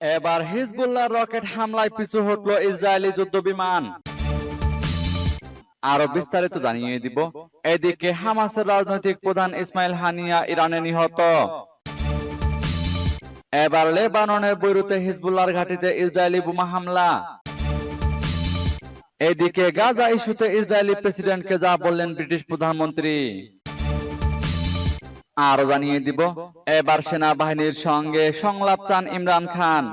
এবার Hezbollah rocket হামলায় পিছু হটলো ইসরায়েলি যুদ্ধ বিমান। আরও বিস্তারিত জানিয়ে দিব। এদিকে হামাসের রাজনৈতিক প্রধান ইসমাইল হানিয়া ইরানে নিহত। এবার লেবাননের বৈরুতে হিজবুল্লাহর ঘাটিতে ইসরায়েলি বোমা হামলা। এদিকে গাজা ইস্যুতে ইসরায়েলি প্রেসিডেন্টকে যা বললেন ব্রিটিশ প্রধানমন্ত্রী। আরও জানিয়ে দিব। এবার সেনাবাহিনীর সঙ্গে সংলাপ চান ইমরান খান।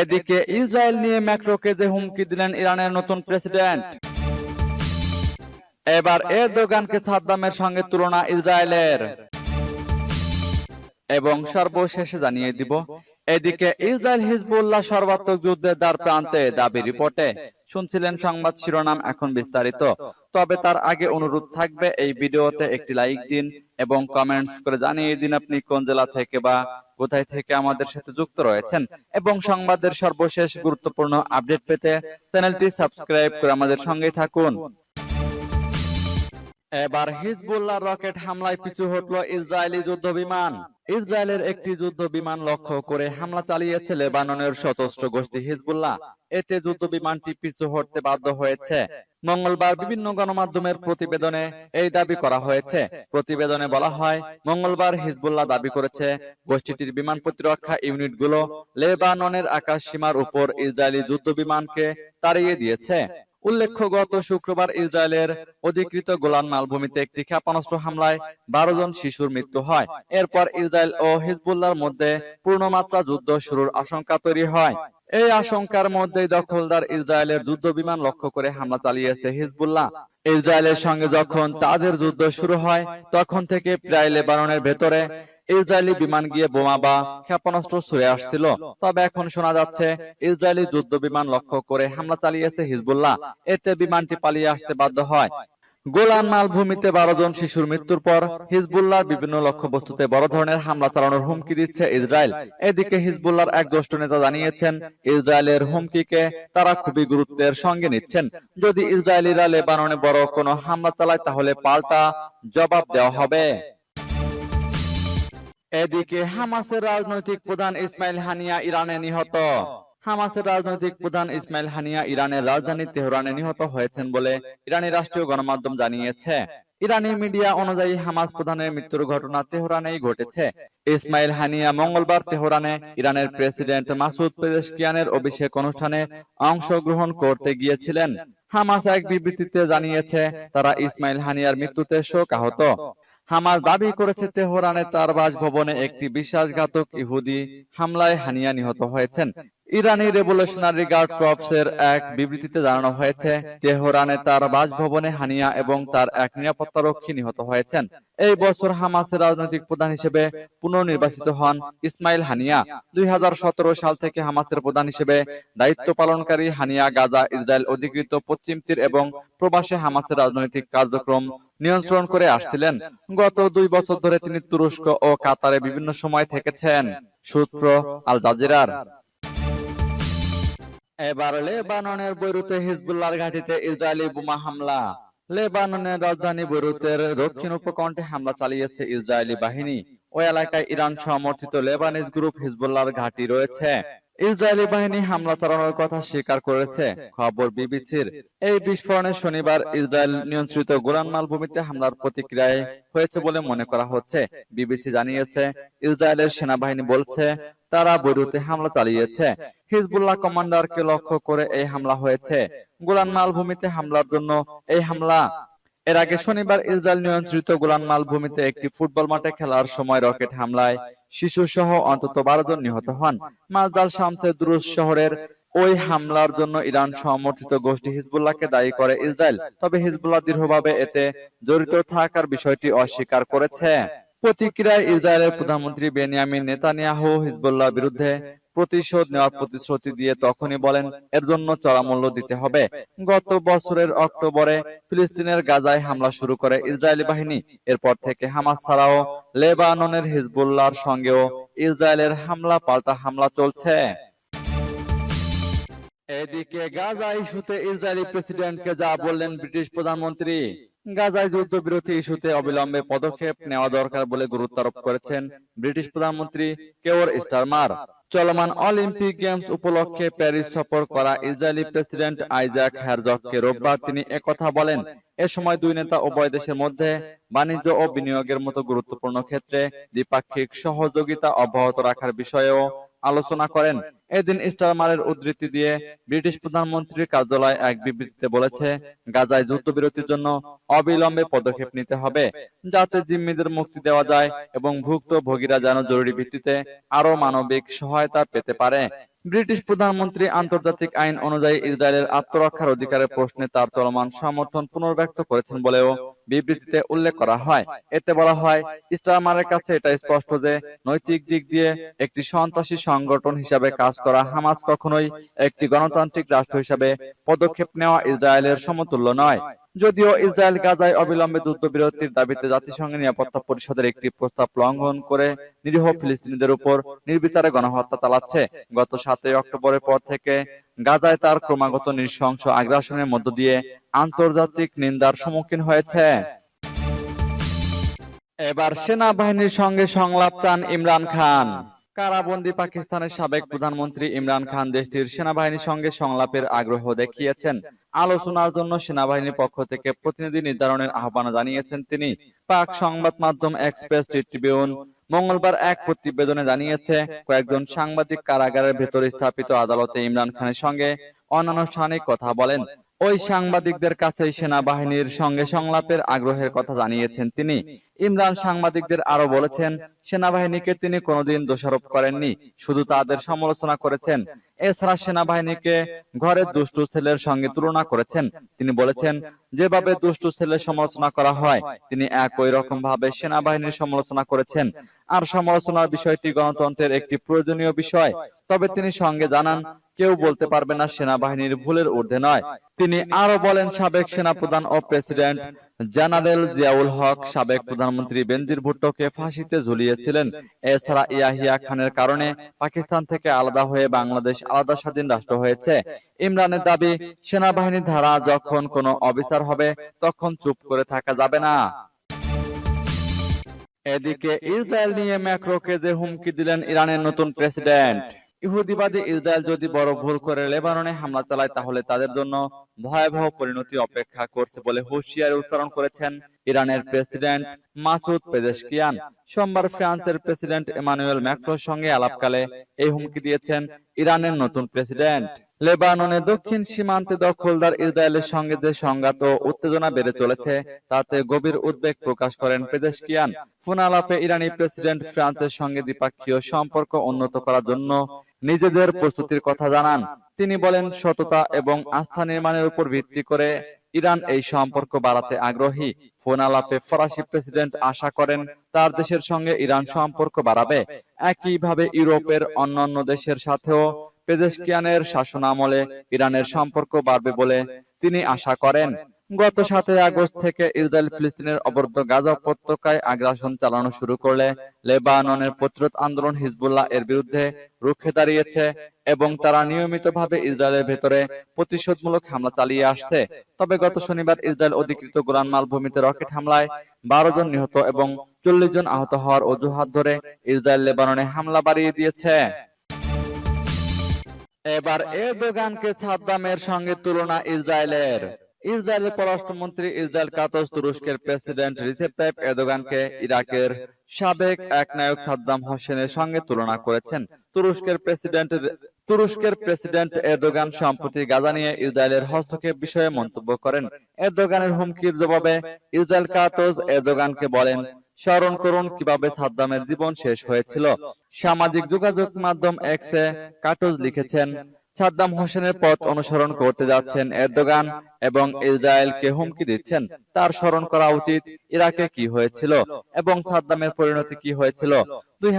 এদিকে ইসরায়েল নিয়ে ম্যাক্রোকে যে হুমকি দিলেন ইরানের নতুন প্রেসিডেন্ট। এবার এরদোগানকে সাদ্দামের সঙ্গে তুলনা ইসরায়েলের। এবং সর্বশেষে জানিয়ে দিব এদিকে ইসরায়েল হিজবুল্লাহ সর্বাত্মক যুদ্ধের দ্বার প্রান্তে দাবি রিপোর্টে। শুনছিলেন সংবাদ শিরোনাম এখন বিস্তারিত। তবে তার আগে অনুরোধ থাকবে এই ভিডিওতে একটি লাইক দিন এবং কমেন্টস করে জানিয়ে দিন আপনি কোন জেলা থেকে বা কোথায় থেকে আমাদের সাথে যুক্ত রয়েছেন। এবং সংবাদের সর্বশেষ গুরুত্বপূর্ণ আপডেট পেতে চ্যানেলটি সাবস্ক্রাইব করে আমাদের সঙ্গেই থাকুন। এবার হিজবুল্লাহ রকেট হামলায় পিছু হটলো ইসরায়েলি যুদ্ধ বিমান। ইসরায়েলের একটি যুদ্ধ বিমান লক্ষ্য করে হামলা চালিয়েছে লেবাননের সশস্ত্র গোষ্ঠী হিজবুল্লাহ। এতে যুদ্ধ বিমানটি পিছু হটতে বাধ্য হয়েছে। মঙ্গলবার বিভিন্ন গণমাধ্যমের প্রতিবেদনে এই দাবি করা হয়েছে। প্রতিবেদনে বলা হয়, মঙ্গলবার হিজবুল্লাহ দাবি করেছে, গোষ্ঠীটির বিমান প্রতিরক্ষা ইউনিটগুলো লেবাননের আকাশ সীমার উপর ইসরায়েলি যুদ্ধ বিমানকে তাড়িয়ে দিয়েছে। উল্লেখ্য, গত শুক্রবার ইসরায়েলের অধিকৃত গোলান মালভূমিতে একটি ক্ষেপণাস্ত্র হামলায় বারো জন শিশুর মৃত্যু হয়। এরপর ইসরায়েল ও হিজবুল্লাহর মধ্যে পূর্ণমাত্রা যুদ্ধ শুরুর আশঙ্কা তৈরি হয়। এই আশঙ্কার মধ্যে দখলদার ইসরায়েলের যুদ্ধ বিমান লক্ষ্য করে হামলা চালিয়েছে হিজবুল্লাহ। ইসরায়েলের সঙ্গে যখন তাদের যুদ্ধ শুরু হয় তখন থেকে প্রায় লেবাননের ভেতরে ইসরায়েলি বিমান গিয়ে বোমা বা ক্ষেপণাস্ত্র ছুড়ে আসছিল। তবে এখন শোনা যাচ্ছে ইসরায়েলি যুদ্ধ বিমান লক্ষ্য করে হামলা চালিয়েছে হিজবুল্লাহ। এতে বিমানটি পালিয়ে আসতে বাধ্য হয়। গোলান মালভূমিতে বারো জন শিশুর মৃত্যুর পর হিজবুল্লাহর বিভিন্ন লক্ষ্যবস্তুতে বড় ধরনের হামলা চালানোর হুমকি দিচ্ছে ইসরায়েল। এদিকে হিজবুল্লাহর এক জ্যেষ্ঠ নেতা জানিয়েছেন, ইসরায়েলের হুমকিকে তারা খুবই গুরুত্বের সঙ্গে নিচ্ছেন। যদি ইসরায়েলিরা লেবাননে বড় কোনো হামলা চালায়, তাহলে পাল্টা জবাব দেওয়া হবে। এদিকে হামাসের রাজনৈতিক প্রধান ইসমাইল হানিয়া ইরানে নিহত। হামাসের রাজনৈতিক প্রধান ইসমাইল হানিয়া ইরানের রাজধানী তেহরানে নিহত হয়েছেন বলে ইরানি রাষ্ট্রীয় গণমাধ্যম জানিয়েছে। ইরানি মিডিয়া অনুযায়ী হামাস প্রধানের মৃত্যুর ঘটনা তেহরানেই ঘটেছে। ইসমাইল হানিয়া মঙ্গলবার তেহরানে ইরানের প্রেসিডেন্ট মাসুদ পেজেশকিয়ানের অভিষেক অনুষ্ঠানে অংশগ্রহণ করতে গিয়েছিলেন। হামাস এক বিবৃতিতে জানিয়েছে, তারা ইসমাইল হানিয়ার মৃত্যুতে শোক আহত। হামাস দাবি করেছে তেহরানে তার বাসভবনে একটি বিশ্বাসঘাতক ইহুদি হামলায় হানিয়া নিহত হয়েছেন। ইরানি রেভলিউশনারি গার্ড কর্পস এর এক বিবৃতিতে জানানো হয়েছে তেহরানে তার বাসভবনে হানিয়া এবং তার এক নিরাপত্তারক্ষী নিহত হয়েছেন। এই বছর হামাসের রাজনৈতিক প্রধান হিসেবে পুনর্নির্বাচিত হন ইসমাইল হানিয়া। দুই হাজার সতেরো সাল থেকে হামাসের প্রধান হিসেবে দায়িত্ব পালনকারী হানিয়া গাজা ইসরায়েল অধিকৃত পশ্চিম তীর এবং প্রবাসে হামাসের রাজনৈতিক কার্যক্রম নিয়ন্ত্রণ করে আসছিলেন। গত দুই বছর ধরে তিনি তুরস্ক ও কাতারে বিভিন্ন সময় থেকেছেন সূত্র আল জাজিরার। এবার লেবাননের বৈরুতে হিজবুল্লাহর ঘাঁটিতে ইসরায়েলি বোমা হামলা। লেবাননের রাজধানী বৈরুতের দক্ষিণ উপকণ্ঠে হামলা চালিয়েছে ইসরায়েলি বাহিনী। ওই এলাকায় ইরান সমর্থিত লেবানিজ গ্রুপ হিজবুল্লাহর ঘাঁটি রয়েছে। ইসরায়েলি বাহিনী হামলা চালানোর কথা স্বীকার করেছে। খবর বিবিসির এই বিস্ফোরণে শনিবার ইসরায়েল নিয়ন্ত্রিত গোলান মালভূমিতে হামলার প্রতিক্রিয়ায় হয়েছে বলে মনে করা হচ্ছে। বিবিসি জানিয়েছে ইসরায়েলের সেনাবাহিনী বলছে তারা বৈরুতে হামলা চালিয়েছে। হিজবুল্লাহ কমান্ডারকে লক্ষ্য করে এই হামলা হয়েছে। গোলান মালভূমিতে হামলার জন্য এই হামলা এর আগে শনিবার ইসরায়েল নিয়ন্ত্রিত গোলান মালভূমিতে একটি ফুটবল মাঠে খেলার সময় রকেট হামলায় শিশু সহ অন্তত বারো জন নিহত হন। মাজদাল শামসে দুরুস শহরের ওই হামলার জন্য ইরান সমর্থিত গোষ্ঠী হিজবুল্লাহকে দায়ী করে ইসরায়েল। তবে হিজবুল্লাহ দৃঢ়ভাবে এতে জড়িত থাকার বিষয়টি অস্বীকার করেছে। প্রতিক্রিয়ায় ইসরায়েলের প্রধানমন্ত্রী বেনিয়ামিন নেতানিয়াহু হিজবুল্লাহ বিরুদ্ধে প্রতিশোধ নেওয়ার প্রতিশ্রুতি দিয়ে তখনই বলেন, এর জন্য চড়া মূল্য দিতে হবে। গত বছরের অক্টোবরে ফিলিস্তিনের গাজায় হামলা শুরু করে ইসরায়েলি বাহিনী। এরপর থেকে হামাস ছাড়াও লেবাননের হিজবুল্লাহর সঙ্গেও ইসরায়েলের হামলা পাল্টা হামলা চলছে। এদিকে গাজা ইস্যুতে ইসরায়েলি প্রেসিডেন্টকে যা বললেন ব্রিটিশ প্রধানমন্ত্রী। গাজায় যুদ্ধবিরতি ইস্যুতে অবিলম্বে পদক্ষেপ নেওয়া দরকার বলে গুরুত্ব আরোপ করেছেন ব্রিটিশ প্রধানমন্ত্রী কেওর স্টারমার। চলমান অলিম্পিক গেমস উপলক্ষে প্যারিস সফর করা ইসরায়েলি প্রেসিডেন্ট আইজাক হ্যারজককে রোববার তিনি একথা বলেন, এ সময় দুই নেতা উভয় দেশের মধ্যে বাণিজ্য ও বিনিয়োগের মতো গুরুত্বপূর্ণ ক্ষেত্রে দ্বিপাক্ষিক সহযোগিতা অব্যাহত রাখার বিষয়েও আলোচনা করেন। এদিন স্টারমারের উদ্ধৃতি দিয়ে ব্রিটিশ প্রধানমন্ত্রীর কার্যালয় এক বিবৃতিতে বলেছে গাজায় যুদ্ধবিরতির জন্য অবিলম্বে পদক্ষেপ নিতে হবে যাতে জিম্মিদের মুক্তি দেওয়া যায় এবং ভুক্তভোগীরা যেন জরুরি ভিত্তিতে আরও মানবিক সহায়তা পেতে পারে। ব্রিটিশ প্রধানমন্ত্রী আন্তর্জাতিক আইন অনুযায়ী ইসরায়েলের আত্মরক্ষার অধিকারের প্রশ্নে তার চলমান সমর্থন পুনর্ব্যক্ত করেছেন বলেও বিবৃতিতে উল্লেখ করা হয়। এতে বলা হয় ইস্টারমারের কাছে এটা স্পষ্ট যে নৈতিক দিক দিয়ে একটি সন্ত্রাসী সংগঠন হিসাবে কাজ করা হামাস কখনোই একটি গণতান্ত্রিক রাষ্ট্র হিসাবে পদক্ষেপ নেওয়া ইসরায়েলের সমতুল্য নয়। যদিও ইসরায়েল গাজায় অবিলম্বে যুদ্ধবিরতির দাবিতে জাতিসংঘের নিরাপত্তা পরিষদের একটি প্রস্তাব লঙ্ঘন করে নিরীহ ফিলিস্তিনিদের উপর নির্বিচারে গণহত্যা চালাচ্ছে। গত সাতই অক্টোবরের পর থেকে গাজায় তার ক্রমাগত নৃশংস আগ্রাসনের মধ্য দিয়ে আন্তর্জাতিক নিন্দার সম্মুখীন হয়েছে। এবার সেনাবাহিনীর সঙ্গে সংলাপ চান ইমরান খান। কারাবন্দী পাকিস্তানের সাবেক প্রধানমন্ত্রী ইমরান খান দেশটির সেনাবাহিনীর সঙ্গে সংলাপের আগ্রহ দেখিয়েছেন। আলোচনার জন্য সেনাবাহিনীর পক্ষ থেকে প্রতিনিধি নির্ধারণের আহ্বান জানিয়েছেন তিনি। পাক সংবাদ মাধ্যম এক্সপ্রেস ট্রিবিউন মঙ্গলবার এক প্রতিবেদনে জানিয়েছে, কয়েকজন সাংবাদিক কারাগারের ভেতরে স্থাপিত আদালতে ইমরান খানের সঙ্গে অনানুষ্ঠানিক কথা বলেন। ওই সাংবাদিকদের কাছেই সেনাবাহিনীর সঙ্গে সংলাপের আগ্রহের কথা জানিয়েছেন তিনি। ইমরান সাংবাদিকদের আরও বলেছেন, সেনাবাহিনীকে তিনি কোনোদিন দোষারোপ করেননি, শুধু তাদের সমালোচনা করেছেন। এছাড়া সেনাবাহিনীকে ঘরের দুষ্টু ছেলের সঙ্গে তুলনা করেছেন। তিনি বলেছেন, যেভাবে দুষ্টু ছেলের সমালোচনা করা হয়, তিনি একই রকম ভাবে সেনাবাহিনীর সমালোচনা করেছেন। আর সমালোচনার বিষয়টি গণতন্ত্রের একটি প্রয়োজনীয় বিষয়। তবে তিনি সঙ্গে জানান কেউ বলতে পারবে না সেনাবাহিনীর ভুলের ঊর্ধ্বে নয়। তিনি আরও বলেন সাবেক সেনাপ্রধান ও প্রেসিডেন্ট জেনারেল জিয়াউল হক সাবেক প্রধানমন্ত্রী বেনজির ভুট্টোকে ফাঁসিতে ঝুলিয়েছিলেন। এছাড়া ইয়াহিয়া খানের কারণে পাকিস্তান থেকে আলাদা হয়ে বাংলাদেশ আলাদা স্বাধীন রাষ্ট্র হয়েছে। ইমরানের দাবি সেনাবাহিনীর ধারা যখন কোনো অবিচার হবে তখন চুপ করে থাকা যাবে না। এদিকে ইসরায়েল নিয়ে ম্যাক্রোকে যে হুমকি দিলেন ইরানের নতুন প্রেসিডেন্ট ইহুদিবাদী ইসরায়েল যদি বড় ভুল করে লেবাননে হামলা চালায়, তাহলে তাদের জন্য ভয়াবহ পরিণতি অপেক্ষা করছে বলে হুঁশিয়ারি উচ্চারণ করেছেন ইরানের প্রেসিডেন্ট মাসুদ পেজেশকিয়ান। সোমবার ফ্রান্সের প্রেসিডেন্ট এমানুয়েল ম্যাক্রোর সঙ্গে আলাপকালে এই হুমকি দিয়েছেন ইরানের নতুন প্রেসিডেন্ট। লেবাননের দক্ষিণ সীমান্তে দখলদার ইসরায়েলের সঙ্গে যে সংঘাত ও উত্তেজনা বেড়ে চলেছে, তাতে গভীর উদ্বেগ প্রকাশ করেন পেজেশকিয়ান। ফোন আলাপে ইরানি প্রেসিডেন্ট ফ্রান্সের সঙ্গে দ্বিপাক্ষীয় সম্পর্ক উন্নত করার জন্য নিজেদের প্রস্তুতির কথা জানান। তিনি বলেন সততা এবং আস্থা নির্মাণের উপর ভিত্তি করে ইরান এই সম্পর্ক বাড়াতে আগ্রহী। ফোন আলাপে ফরাসি প্রেসিডেন্ট আশা করেন তার দেশের সঙ্গে ইরান সম্পর্ক বাড়াবে। একইভাবে ইউরোপের অন্যান্য দেশের সাথেও পেজেশকিয়ানের শাসনামলে ইরানের সম্পর্ক বাড়বে বলে তিনি আশা করেন। গত সাতই আগস্ট থেকে ইসরায়েল ফিলিস্তিনের অবরুদ্ধ গাজা উপত্যকায় আগ্রাসন চালানো শুরু করলে লেবাননের প্রতিরোধ আন্দোলন হিজবুল্লাহ এর বিরুদ্ধে রুখে দাঁড়িয়েছে এবং তারা নিয়মিতভাবে ইসরায়েলের ভেতরে প্রতিশোধমূলক হামলা চালিয়ে আসছে। তবে গত শনিবার ইসরায়েল অধিকৃত গোলান মালভূমিতে রকেট হামলায় বারো জন নিহত এবং চল্লিশ জন আহত হওয়ার অজুহাত ধরে ইসরায়েল লেবাননে হামলা বাড়িয়ে দিয়েছে। এবার এরদোগানকে সাদ্দামের সঙ্গে তুলনা ইসরায়েলের। ইসরায়েলের পররাষ্ট্রমন্ত্রী ইসরায়েল কাতস তুরস্কের প্রেসিডেন্ট রিসেপ তাইপ এরদোগানকে ইরাকের সাবেক এক নায়ক সাদ্দাম হোসেনের সঙ্গে তুলনা করেছেন। তুরস্কের প্রেসিডেন্ট তুরস্কের প্রেসিডেন্ট এরদোগান সম্প্রতি গাজা নিয়ে ইসরায়েলের হস্তক্ষেপ বিষয়ে মন্তব্য করেন। এরদোগানের হুমকির জবাবে ইসরায়েল কাতস এরদোগানকে বলেন স্মরণ করুন কীভাবে সাদ্দামের জীবন শেষ হয়েছিল। সামাজিক যোগাযোগ মাধ্যম এক্সে কাটোজ লিখেছেন সাদ্দাম হোসেনের পথ অনুসরণ করতে যাচ্ছেন এরদোগান এবং ইসরায়েলকে হুমকি দিচ্ছেন। তার স্মরণ করা উচিত ইরাকে কি হয়েছিল এবং সাদ্দামের পরিণতি কি হয়েছিল? দুই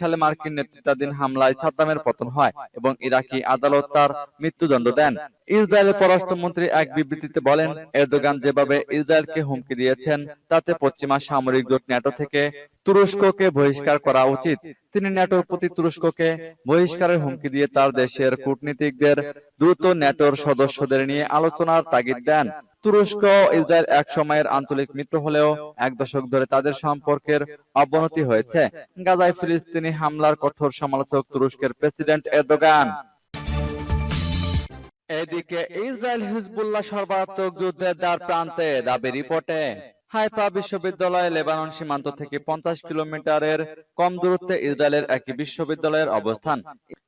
সালে মার্কিন নেতৃত্বাধীন হামলায় সাদ্দামের পতন হয় এবং ইরাকি আদালত তার মৃত্যুদণ্ড দেন। ইসরায়েলের পররাষ্ট্রমন্ত্রী এক বিবৃতিতে বলেন এরদোগান যেভাবে ইসরায়েলকে হুমকি দিয়েছেন তাতে পশ্চিমা সামরিক জোট ন্যাটো থেকে তুরস্ককে বহিষ্কার করা উচিত। তিনি ন্যাটোর প্রতি তুরস্ককে বহিষ্কারের হুমকি দিয়ে তার দেশের কূটনীতিকদের দ্রুত ন্যাটোর সদস্যদের নিয়ে আলোচনার তাগিদ দেন। তুরস্ক ইসরায়েল এক সময়ের আঞ্চলিক মিত্র হলেও এক দশক ধরে তাদের সম্পর্কের অবনতি হয়েছে। গাজায় ফিলিস্তিনি হামলার কঠোর সমালোচক তুরস্কের প্রেসিডেন্ট এরদোগান। এদিকে ইসরায়েল হিজবুল্লাহ সর্বাত্মক যুদ্ধের দ্বার প্রান্তে দাবি রিপোর্টে, হাইফা বিশ্ববিদ্যালয় লেবানন সীমান্ত থেকে পঞ্চাশ কিলোমিটারের কম দূরত্বে ইসরায়েলের একটি বিশ্ববিদ্যালয়ের অবস্থান।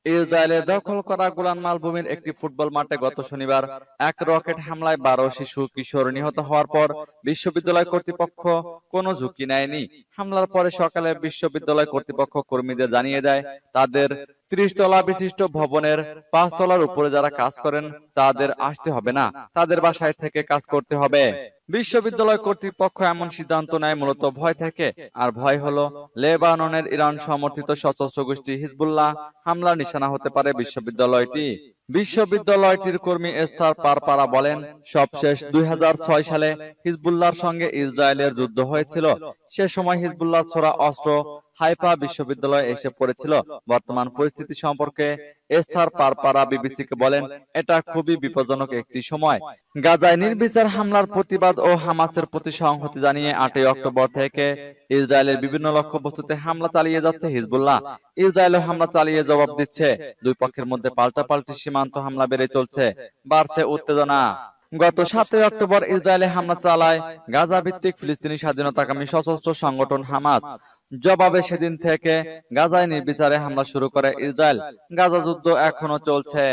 ইসরায়েলের দখল করা গোলান মালভূমির একটি ফুটবল মাঠে গত শনিবার এক রকেট হামলায় বারো শিশু কিশোর নিহত হওয়ার পর বিশ্ববিদ্যালয় কর্তৃপক্ষ কোনো ঝুঁকি নেয়নি। হামলার পরে সকালে বিশ্ববিদ্যালয় কর্তৃপক্ষ কর্মীদের জানিয়ে দেয়, তাদের ত্রিশ তলা বিশিষ্ট ভবনের পাঁচ তলার উপরে যারা কাজ করেন, তাদের আসতে হবে না। তাদের বাসায় থেকে কাজ করতে হবে। বিশ্ববিদ্যালয় কর্তৃপক্ষ এমন সিদ্ধান্ত নেয়, মূলত ভয় থেকে। আর ভয় হলো, লেবাননের ইরান সমর্থিত সশস্ত্র গোষ্ঠী হিজবুল্লাহ হামলার নিশানা হতে পারে বিশ্ববিদ্যালয়টি। বিশ্ববিদ্যালয়টির কর্মী এস্তার পারপারা বলেন, সবশেষ দুই হাজার ছয় সালে হিজবুল্লাহর সঙ্গে ইসরায়েলের যুদ্ধ হয়েছিল। সে সময় হিজবুল্লাহ ছোড়া অস্ত্র হাইফা বিশ্ববিদ্যালয়ে এসে পড়েছিল। বর্তমান পরিস্থিতি সম্পর্কে এস্থার পারপারা বিবিসিকে বলেন এটা খুবই বিপজ্জনক একটি সময়। গাজায় নির্বিচার হামলার প্রতিবাদ ও হামাসের প্রতি সংহতি জানিয়ে আটই অক্টোবর থেকে ইসরায়েলের বিভিন্ন লক্ষ্যবস্তুতে হামলা চালিয়ে যাচ্ছে হিজবুল্লাহ। ইসরায়েলও হামলা চালিয়ে জবাব দিচ্ছে। দুই পক্ষের মধ্যে পাল্টাপাল্টি সীমান্ত হামলা বেড়ে চলছে। বাড়ছে উত্তেজনা। গত সাতই অক্টোবর ইসরায়েলে হামলা চালায় গাজা ভিত্তিক ফিলিস্তিনি স্বাধীনতাকামী সশস্ত্র সংগঠন হামাস জবাবে সেদিন থেকে গাজায় নির্বিচারে হামলা শুরু করে ইসরায়েল। গাজা যুদ্ধ এখনও চলছে।